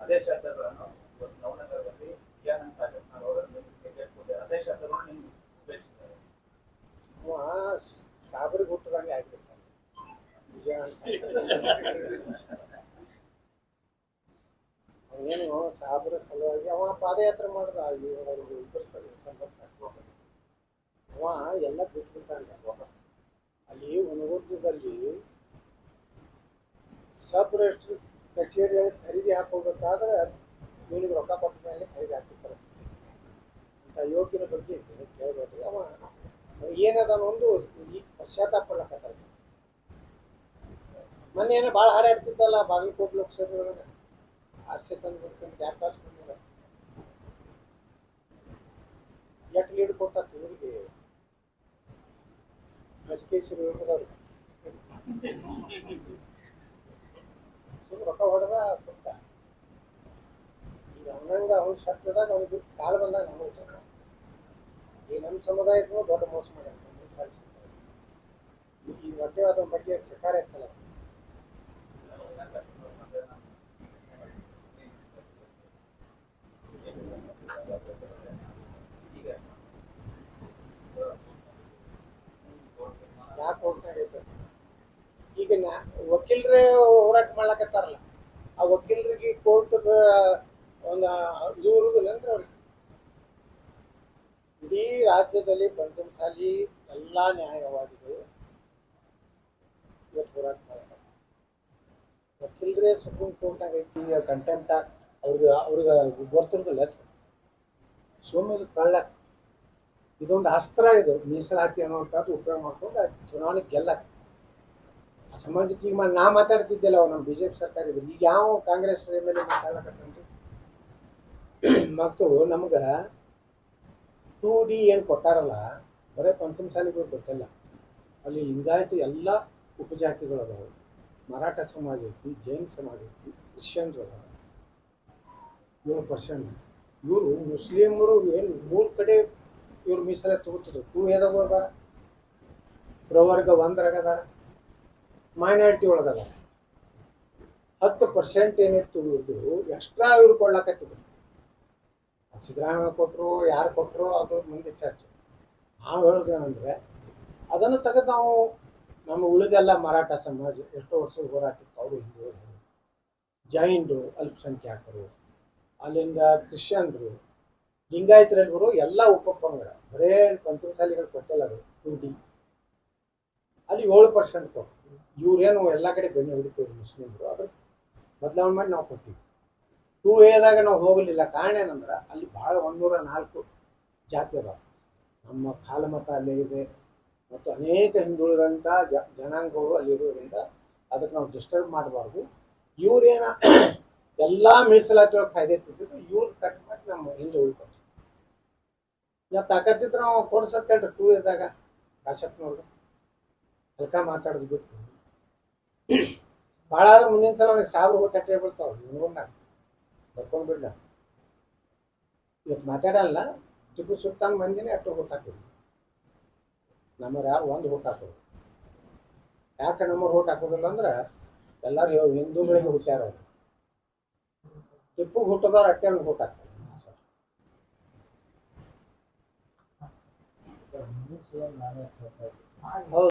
ಅದೇ ಶಬ್ದಗಳನ್ನು ನವನಗರದಲ್ಲಿ ಕೇಳ್ಕೊಂಡೆ ಅದೇ ಶಬ್ದಗಳು ನಿಮ್ಗೆ ಉಪಯೋಗಿಸಿದ್ದಾರೆ ಅವ ಸಾಬ್ರಿಗೆ ಹುಟ್ಟದಂಗೆ ಆಗಿರ್ತಾನೆ ಅವನೇನು ಸಾಬರ ಸಲುವಾಗಿ ಅವ ಪಾದಯಾತ್ರೆ ಮಾಡಿದ ಅವ್ರಿಗೆ ಇಬ್ಬರು ಸಂಪರ್ಕ ಅವ ಎಲ್ಲ ಬಿಟ್ಬಿಟ್ಟಾನೆ ಅಲ್ಲಿ ಹುನಗುಂದದಲ್ಲಿ ಸಬ್ ಕಚೇರಿ ಖರೀದಿ ಹಾಕೋಬೇಕಾದ್ರೆ ಇವನಿಗೆ ರೊಕ್ಕ ಕೊಟ್ಟ ಮೇಲೆ ಖರೀದಿ ಹಾಕಿ ಪರಿಸ್ಥಿತಿ. ಅಂತ ಯೋಗ್ಯನ ಬಗ್ಗೆ ಕೇಳ್ಬೋದು ಅವ ಏನದ ಒಂದು ಈ ಪಶ್ಚಾತ್ತಾಪ ಪಡ್ಲಕತ್ತಾರ ಮೊನ್ನೆ ಏನೋ ಭಾಳ ಇರ್ತಿತ್ತಲ್ಲ, ಬಾಗಲಕೋಟೆ ಲೋಕಸಭೆ ಒಳಗೆ ಆರ್ಸೆ ತಂದು ಬಿಡ್ತಂತ ಯಾಕೆ ಕಾಸು ಬಂದಿಲ್ಲ. ಎಷ್ಟು ಲೀಡ್ ಕೊಟ್ಟ ಇವರಿಗೆ ಗಜಕೇಶ್ವರಿ ಹೋಗೋದವ್ರಿಗೆ ರೊಕ್ಕ ಹೊಡೆದ ಕೊಟ್ಟ. ಈಗ ಅವನಂಗ ಅವ್ನ ಶಬ್ದದಾಗ ಅವನಿಗೆ ಕಾಲು ಬಂದಾಗ ನಮಗೆ ಈ ನಮ್ಮ ಸಮುದಾಯಕ್ಕೂ ದೊಡ್ಡ ಮೋಸ ಮಾಡ್ಯಾರ ಈ. ಈ ಮಧ್ಯವಾದ ಬಗ್ಗೆ ಚಕಾರ ಇರ್ತಲ್ಲ ಯಾಕೆ ಹೋಗ್ತಾ ಈಗ ನಾ ವಕೀಲರೇ ಹೋರಾಟ ಮಾಡ್ಲಕತ್ತಾರಲ್ಲ. ಆ ವಕೀಲರಿಗೆ ಕೋರ್ಟ್ದ ಒಂದು ಇದು ನಂತರ ಇಡೀ ರಾಜ್ಯದಲ್ಲಿ ಪಂಚಮಸಾಲಿ ಎಲ್ಲ ನ್ಯಾಯವಾದಿಗಳು ಇವತ್ತು ಹೋರಾಟ ಮಾಡ್ತಾರೆ. ವಕೀಲರೇ ಸುಪ್ರೀಂ ಕೋರ್ಟ್ನಾಗ ಐತಿ ಕಂಟೆಂಟ್ ಅವ್ರಿಗೆ ಅವ್ರಿಗೆ ಬರ್ತಿರೋದಿಲ್ಲ ಸೋಮೇಲೆ ಕಳ್ಳಕ್ ಇದೊಂದು ಅಸ್ತ್ರ ಇದು, ಮೀಸಲಾತಿ ಅನ್ನುವಂಥದ್ದು ಉಪಯೋಗ ಮಾಡ್ಕೊಂಡು ಚುನಾವಣೆ ಗೆಲ್ಲಕ್ ಆ ಸಮಾಜಕ್ಕೆ ಈಗ ನಾ ಮಾತಾಡ್ತಿದ್ದೆಲ್ಲ ಅವ್ರು ನಮ್ಮ ಬಿಜೆಪಿ ಸರ್ಕಾರ ಇದ್ರು ಈಗ ಯಾವ ಕಾಂಗ್ರೆಸ್ ಎಂ ಎಲ್ ಎ ಮಾತಾಡಕತ್ತನ್ರಿ ಮತ್ತು ನಮ್ಗೆ ಟೂ ಡಿ ಏನು ಕೊಟ್ಟಾರಲ್ಲ, ಬರೀ ಪಂಚಮಸಾಲಿಗಳು ಗೊತ್ತಿಲ್ಲ. ಅಲ್ಲಿ ಲಿಂಗಾಯತ ಎಲ್ಲ ಉಪಜಾತಿಗಳು ಅದಾವೆ ಮರಾಠ ಸಮಾಜ ಐತಿ, ಜೈನ್ ಸಮಾಜ ಐತಿ, ಕ್ರಿಶ್ಚಿಯನ್ರು ಅದಾವ ಏಳು ಇವರು ಮುಸ್ಲಿಮರು ಏನು ಮೂರು ಕಡೆ ಇವ್ರು ಮೀಸಲ ತಗೋತಿದ್ರು. ಟೂ ಎದಾಗ ಪ್ರವರ್ಗ ಒಂದ್ರಾಗ ಅದಾರ. ಮೈನಾರಿಟಿ ಒಳಗದ ಹತ್ತು ಪರ್ಸೆಂಟ್ ಏನಿತ್ತು ಇದು ಎಕ್ಸ್ಟ್ರಾ ಇವ್ರು ಕೊಡ್ಲಾಕತ್ತಿದ್ರು ಸಿದ್ದರಾಮಯ್ಯ ಕೊಟ್ಟರು ಯಾರು ಕೊಟ್ಟರು ಅದು ಮುಂದೆ ಚರ್ಚೆ. ನಾವು ಹೇಳೋದೇನೆಂದರೆ ಅದನ್ನು ತೆಗೆದು ನಾವು ನಮ್ಮ ಉಳಿದೆಲ್ಲ ಮರಾಠ ಸಮಾಜ, ಎಷ್ಟೋ ವರ್ಷ ಹೋರಾಟಿತ್ತು, ಅವರು ಹಿಂದೂ ಜೈನ್ರು ಅಲ್ಪಸಂಖ್ಯಾತರು ಅಲ್ಲಿಂದ ಕ್ರಿಶ್ಚಿಯನ್ರು ಲಿಂಗಾಯತರಲ್ಲಿವರು ಎಲ್ಲ ಉಪಪಂಗಡ ಬರೇ ಪಂಚಮಸಾಲಿಗಳು ಕೊಟ್ಟಿಲ್ಲ ಅದು ಟು ಅಲ್ಲಿ ಏಳು ಪರ್ಸೆಂಟ್ ಕೊಟ್ಟು ಇವ್ರೇನು ಎಲ್ಲ ಕಡೆ ಬೆಣ್ಣೆ ಹೊಡಿತೀವಿ ಮುಸ್ಲಿಮ್ರು ಅದ್ರ ಬದಲಾವಣೆ ಮಾಡಿ ನಾವು ಕೊಟ್ಟಿವಿ. ಟೂ ಎದಾಗ ನಾವು ಹೋಗಲಿಲ್ಲ. ಕಾರಣ ಏನಂದ್ರೆ ಅಲ್ಲಿ ಭಾಳ ಒಂದೂರ ನಾಲ್ಕು ಜಾತಿ ಅದಾವ. ನಮ್ಮ ಕಾಲಮತ ಅಲ್ಲೇ ಇದೆ. ಮತ್ತು ಅನೇಕ ಹಿಂದುಳಿದಂಥ ಜನಾಂಗಗಳು ಅಲ್ಲಿರೋದ್ರಿಂದ ಅದಕ್ಕೆ ನಾವು ಡಿಸ್ಟರ್ಬ್ ಮಾಡಬಾರ್ದು. ಇವ್ರೇನ ಎಲ್ಲ ಮೀಸಲಾತಿ ಒಳಗೆ ಕಾಯ್ದೆ ತಿಂತಿದ್ರು ಇವ್ರು ಕಟ್ ಮಾಡಿ ನಮ್ಮ ಹಿಂದೆ ಉಳ್ಕೊತೀವಿ. ನಾವು ತಾಕತ್ತಿದ್ರೆ ನಾವು ಕೊಡ್ಸತ್ತೇಳ್ರಿ ಟೂ ಇದ್ದಾಗ ಕಾಶಪ್ಪನವ್ರಿಗೆ ಅಲ್ಕ ಮಾತಾಡೋದು ಬಿಟ್ಟು. ಭಾಳ ಆದ್ರೆ ಮುಂದಿನ ಸಲ ಅವ್ನಿಗೆ ಸಾವಿರ ಹೋಗಿ ಅಟ್ಟೆ ಬೀಳ್ತಾವ ನೋಡ್ನ ಬರ್ಕೊಂಡು ಇವತ್ತು ಮಾತಾಡಲ್ಲ ಟಿಪ್ಪು ಸುಲ್ತಾನ್ ಮಂದಿನೇ ಅಟ್ಟು ನಮ್ಮವ್ರು ಯಾವ ಒಂದು ಓಟ್ ಹಾಕೋದು ಯಾಕೆ ನಮ್ಮವ್ರು ಓಟ್ ಹಾಕೋದಿಲ್ಲ ಅಂದ್ರೆ, ಎಲ್ಲರೂ ಹಿಂದೂಗಳಿಗೆ ಹುಟ್ಟ್ಯಾರ ಅವ್ರು. ಟಿಪ್ಪು ಹುಟ್ಟದವ್ರು ಅಟ್ಟೆ ಅವ್ನಿಗೆ ಓಟ್ ಹಾಕ್ತಾರೆ. ಹೌದು.